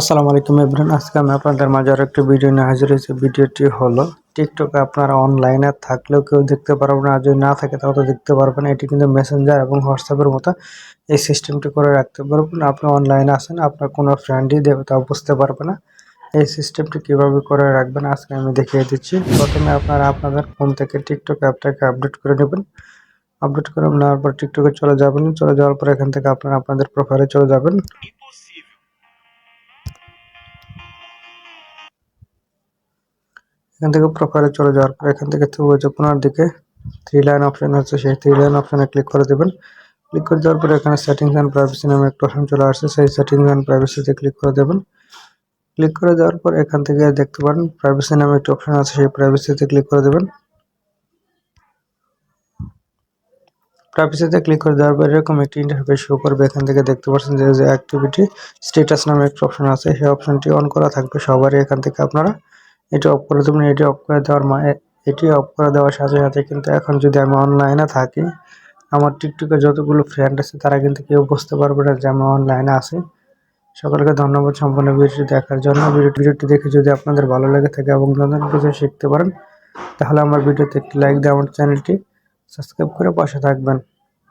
আসসালামু আলাইকুম এভরিওয়ান, আজকে আমি আপনাদের মাঝে আরও একটি ভিডিও নিয়ে হাজির হয়েছি। ভিডিওটি হলো টিকটকে আপনারা অনলাইনে থাকলেও কেউ দেখতে পারবে না, আর যদি না থাকে তাহলে তো দেখতে পারবেন এটি কিন্তু মেসেঞ্জার এবং হোয়াটসঅ্যাপের মতো এই সিস্টেমটি করে রাখতে পারবেন। আপনি অনলাইনে আসেন, আপনার কোনো ফ্রেন্ডই দেবে তাও বুঝতে পারবে না। এই সিস্টেমটি কীভাবে করে রাখবেন আজকে আমি দেখিয়ে দিচ্ছি। প্রথমে আপনারা আপনাদের ফোন থেকে টিকটক অ্যাপটাকে আপডেট করে নেবেন। আপডেট করে নেওয়ার পর টিকটকে চলে যাবেন। চলে যাওয়ার পর এখান থেকে আপনারা আপনাদের প্রোফাইলে চলে যাবেন। এখান থেকে প্রোফাইলে চলে যাওয়ার পর এখান থেকে কোনার দিকে থ্রি লাইন অপশন আছে, সেই থ্রি লাইন অপশনে ক্লিক করে দেবেন। ক্লিক করে দেওয়ার পরে এখানে সেটিংস অ্যান্ড প্রাইভেসি নামে একটা অপশন চলে আসছে, সেই সেটিংস অ্যান্ড প্রাইভেসিতে ক্লিক করে দেবেন। ক্লিক করে দেওয়ার পর এখান থেকে দেখতে পারেন প্রাইভেসি নামে একটা অপশন আছে, সেই প্রাইভেসিতে ক্লিক করে দেবেন। প্রাইভেসিতে ক্লিক করে দেওয়ার পর এরকম একটি ইন্টারফেস শো করবে, এখান থেকে দেখতে পাচ্ছেন যে অ্যাক্টিভিটি স্ট্যাটাস নামে একটা অপশন আছে, সেই অপশনটি অন করা থাকবে সবারই এখান থেকে আপনারা। এটি অফ করে দেবেন, এটি অফ করে দেওয়ার এটি অফ করে দেওয়ার সাথে সাথে কিন্তু এখন যদি আমি অনলাইনে থাকি, আমার টিকটকে যতগুলো ফ্রেন্ড আছে তারা কিন্তু কেউ বুঝতে পারবে না যে আমি অনলাইনে আছি। সকলকে ধন্যবাদ সম্পূর্ণ ভিডিওটি দেখার জন্য। ভিডিওটি দেখে যদি আপনাদের ভালো লেগে থাকে এবং নতুন কিছু শিখতে পারেন, তাহলে আমার ভিডিওতে একটি লাইক দিয়ে আমার চ্যানেলটি সাবস্ক্রাইব করে পাশে থাকবেন।